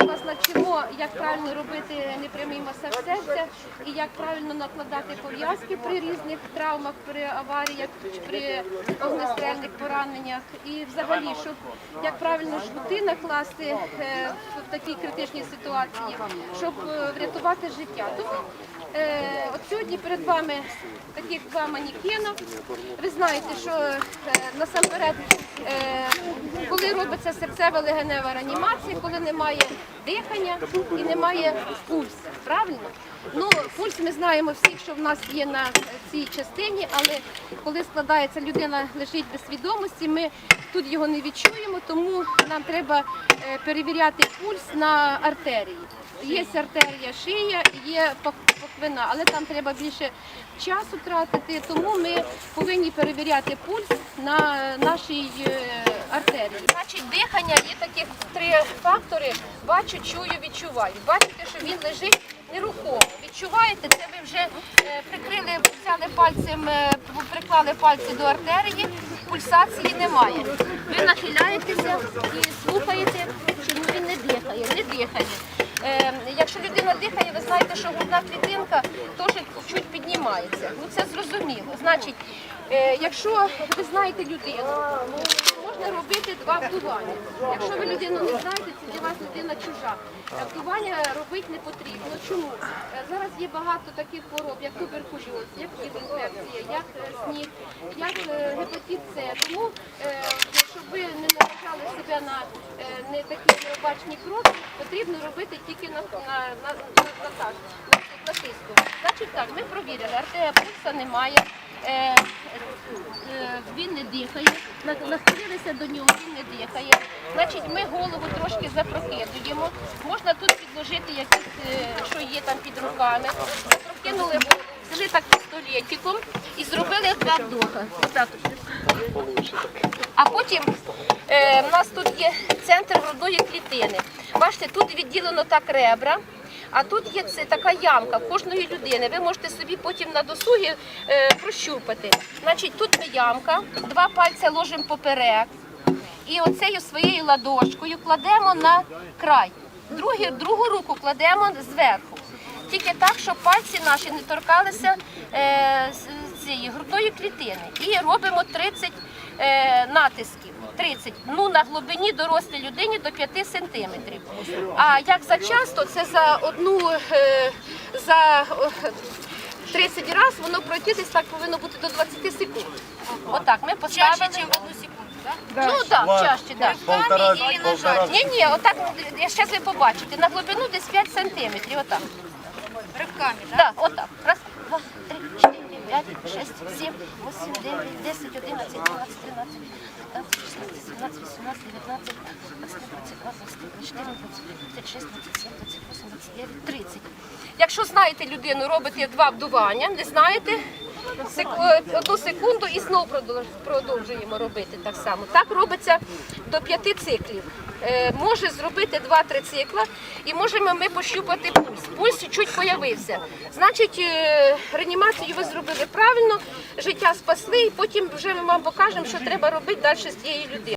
ми вас навчимо, як правильно робити непрямий масаж серця і як правильно накладати пов'язки при різних травмах, при аваріях, при огнестрельних пораненнях. І взагалі, щоб як правильно жгути накласти е, в такій критичній ситуації, щоб е, врятувати життя. Тому е, от сьогодні перед вами таких два манікена. Ви знаєте, що насамперед, робиться серцева легенева реанімація, коли немає дихання і немає пульсу, правильно? Ну, пульс ми знаємо всіх, що в нас є на цій частині, але коли складається людина лежить без свідомості, ми тут його не відчуємо, тому нам треба е, перевіряти пульс на артерії. Є артерія шия, є пах- пахвина, але там треба більше часу тратити, тому ми повинні перевіряти пульс на нашій е, артерії. Значить, дихання є таких три фактори: бачу, чую, відчуваю. Бачите, що він лежить нерухомо. Відчуваєте, це ви вже е, прикрили, взяли пальцем, е, приклали пальці до артерії, пульсації немає. Ви нахиляєтеся і слухаєте, що ну, він не дихає, не дихає. Е, якщо людина дихає, ви знаєте, що грудна клітинка теж чуть піднімається. Ну це зрозуміло. Значить, якщо ви знаєте людину, можна робити два вдування. Якщо ви людину не знаєте, це для вас людина чужа. Е, Вдування робити не потрібно. Чому? Е, Зараз є багато таких хвороб, як туберкульоз, як інфекція, як е, СНІД, як е, гепатит С. Тому, е, щоб ви не наражали себе на е, не такі необачні кроки, потрібно робити тільки на, на, на, на, на, так, на, на тиску. Значить так, ми провірили, артерія пульса немає. Е, е, він не дихає, нахилилися до нього, він не дихає. Значить, ми голову трошки запрокидуємо. Можна тут підложити якісь, е, що є там під руками. Запрокинули взяли так пістолетиком і зробили два вдоха. А потім е, в нас тут є центр грудної клітини. Бачите, тут відділено так ребра. А тут є це така ямка кожної людини. Ви можете собі потім на досугі е, прощупати. Значить, тут ямка, два пальця ложимо поперек. І оцею своєю ладошкою кладемо на край. Другі, другу руку кладемо зверху. Тільки так, щоб пальці наші не торкалися е, цієї грудної клітини. І робимо 30 е, натисків. 30. Ну, на глибині дорослій людині до 5 сантиметрів. А як за часто, це за одну е, за е, 30 разів воно пройти десь так повинно бути до 20 секунд. Отак, ми поставили. Чаще, ніж в одну секунду, так? Ну так, чаще, так. Полтора, Ні, ні, отак, зараз ви побачите, на глибину десь 5 сантиметрів, отак. Ривками, так? Так, отак. Раз, два, три, чотири, п'ять, шість, сім, вісім, дев'ять, десять, одинадцять, дванадцять, тринадцять, п'ятнадцять, шістнадцять, сімнадцять, вісімнадцять, дев'ятнадцять, двадцять, двадцять два, двадцять три, двадцять чотири, двадцять шість, двадцять сім, двадцять вісім, дев'ять, тридцять. Якщо знаєте людину, робите два вдування, не знаєте, одну секунду і знову продовжуємо робити так само. Так робиться до п'яти циклів. Е, може зробити два-три цикла і можемо ми пощупати пульс. Пульс чуть появився. Значить, е, реанімацію ви зробили правильно, життя спасли, і потім вже ми вам покажемо, що треба робити далі з цією людиною.